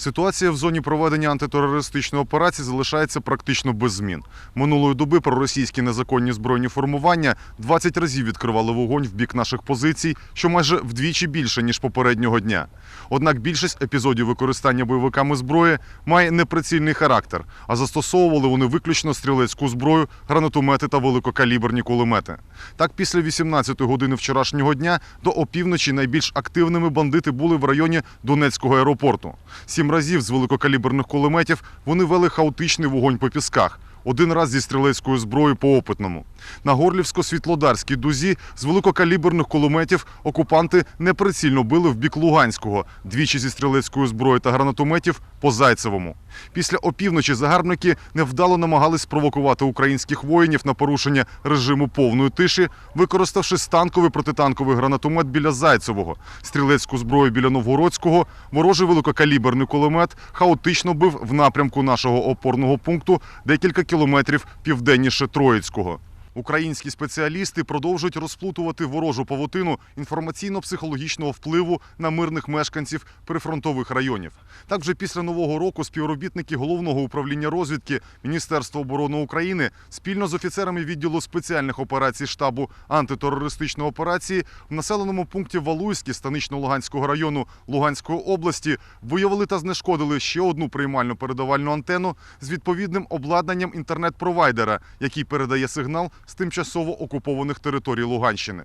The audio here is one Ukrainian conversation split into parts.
Ситуація в зоні проведення антитерористичної операції залишається практично без змін. Минулої доби проросійські незаконні збройні формування 20 разів відкривали вогонь в бік наших позицій, що майже вдвічі більше ніж попереднього дня. Однак більшість епізодів використання бойовиками зброї має неприцільний характер, а застосовували вони виключно стрілецьку зброю, гранатомети та великокаліберні кулемети. Так, після 18 години вчорашнього дня до опівночі найбільш активними бандити були в районі Донецького аеропорту. Сім разів з великокаліберних кулеметів вони вели хаотичний вогонь по пісках. Один раз зі стрілецькою зброєю по опитному. На Горлівсько-Світлодарській дузі з великокаліберних кулеметів окупанти неприцільно били в бік Луганського, двічі зі стрілецькою зброєю та гранатометів по Зайцевому. Після опівночі загарбники невдало намагались спровокувати українських воїнів на порушення режиму повної тиші, використавши станковий протитанковий гранатомет біля Зайцевого, стрілецьку зброю біля Новгородського, ворожий великокаліберний кулемет хаотично бив в напрямку нашого опорного пункту декілька кілометрів південніше Троїцького. Українські спеціалісти продовжують розплутувати ворожу павутину інформаційно-психологічного впливу на мирних мешканців прифронтових районів. Так вже після нового року співробітники головного управління розвідки Міністерства оборони України спільно з офіцерами відділу спеціальних операцій штабу антитерористичної операції в населеному пункті Валуйське станично-Луганського району Луганської області виявили та знешкодили ще одну приймальну передавальну антенну з відповідним обладнанням інтернет-провайдера, який передає сигнал з тимчасово окупованих територій Луганщини.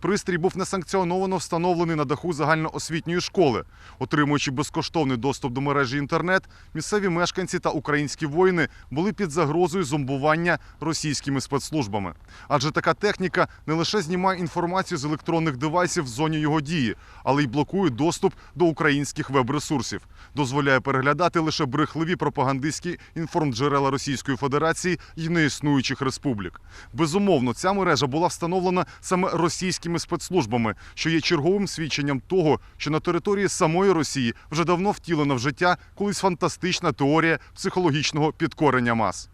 Пристрій був несанкціоновано встановлений на даху загальноосвітньої школи. Отримуючи безкоштовний доступ до мережі інтернет, місцеві мешканці та українські воїни були під загрозою зомбування російськими спецслужбами. Адже така техніка не лише знімає інформацію з електронних девайсів в зоні його дії, але й блокує доступ до українських веб-ресурсів, дозволяє переглядати лише брехливі пропагандистські інформджерела Російської Федерації і неіснуючих республік. Безумовно, ця мережа була встановлена саме російськими спецслужбами, що є черговим свідченням того, що на території самої Росії вже давно втілена в життя колись фантастична теорія психологічного підкорення мас.